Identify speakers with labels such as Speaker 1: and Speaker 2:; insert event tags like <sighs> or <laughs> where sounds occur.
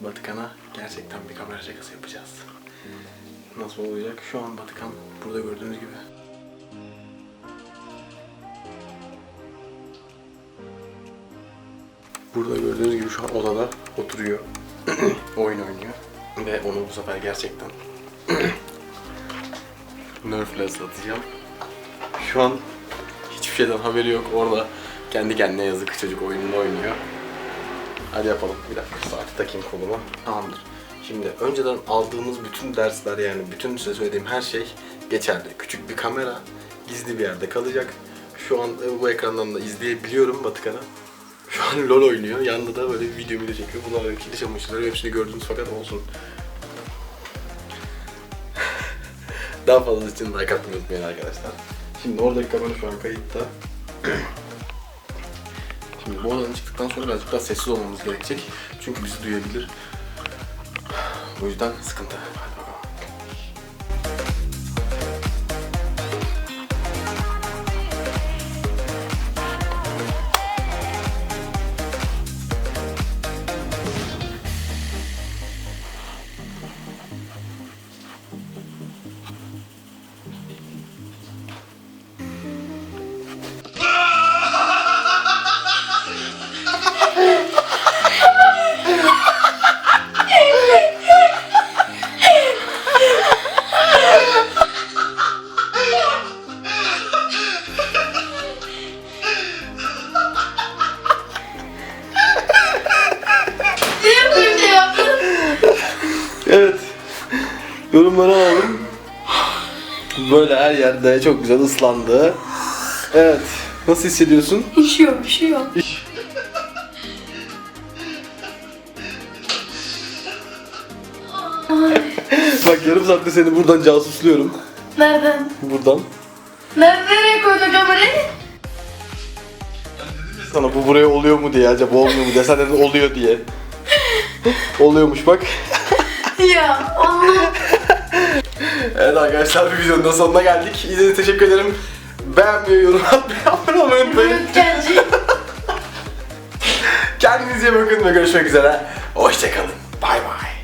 Speaker 1: Batıkan'a gerçekten bir kamera şakası yapacağız. Nasıl olacak? Şu an Batıkan burada gördüğünüz gibi. Burada gördüğünüz gibi şu an odada oturuyor. <clears throat> Oyun oynuyor. Ve onu bu sefer gerçekten <clears throat> Nerf'le ıslatacağım. Şu an hiçbir şeyden haberi yok. Orada kendi kendine yazık çocuk oyununu oynuyor. Hadi yapalım. Bir dakika saati takayım koluma. Tamamdır. Şimdi önceden aldığımız bütün dersler yani bütün size söylediğim her şey geçerli. Küçük bir kamera gizli bir yerde kalacak. Şu an e, bu ekrandan da izleyebiliyorum Batıkan'ı. Şu an LoL oynuyor. Yanında da böyle video video çekiyor. Bunlar kili çamaşırları hepsini gördünüz fakat olsun. <laughs> Daha fazlası için like atmayı unutmayın arkadaşlar. Şimdi oradaki kamera şu an kayıtta. <clears throat> Şimdi bu odadan çıktıktan sonra birazcık daha sessiz olmamız gerekecek. Çünkü bizi duyabilir. <sighs> O yüzden sıkıntı. Evet. Yorumları alalım. Böyle her yerde çok güzel ıslandı. Evet. Nasıl hissediyorsun?
Speaker 2: Üşüyor, üşüyor.
Speaker 1: Bak yarım saatte seni buradan casusluyorum.
Speaker 2: Nereden?
Speaker 1: Buradan.
Speaker 2: Nereye koydun kamerayı?
Speaker 1: Sana bu buraya oluyor mu diye acaba olmuyor mu diye. Sen dedin oluyor diye. <laughs> Oluyormuş bak.
Speaker 2: Ya Allah. <laughs>
Speaker 1: Evet arkadaşlar bir videonun da sonuna geldik. İzlediğiniz için teşekkür ederim. Beğenmeyi, yorum atmayı, abone olmayı unutmayın.
Speaker 2: Röntgenci. <laughs>
Speaker 1: Kendinize iyi bakın ve görüşmek üzere. Hoşçakalın. Bay bay.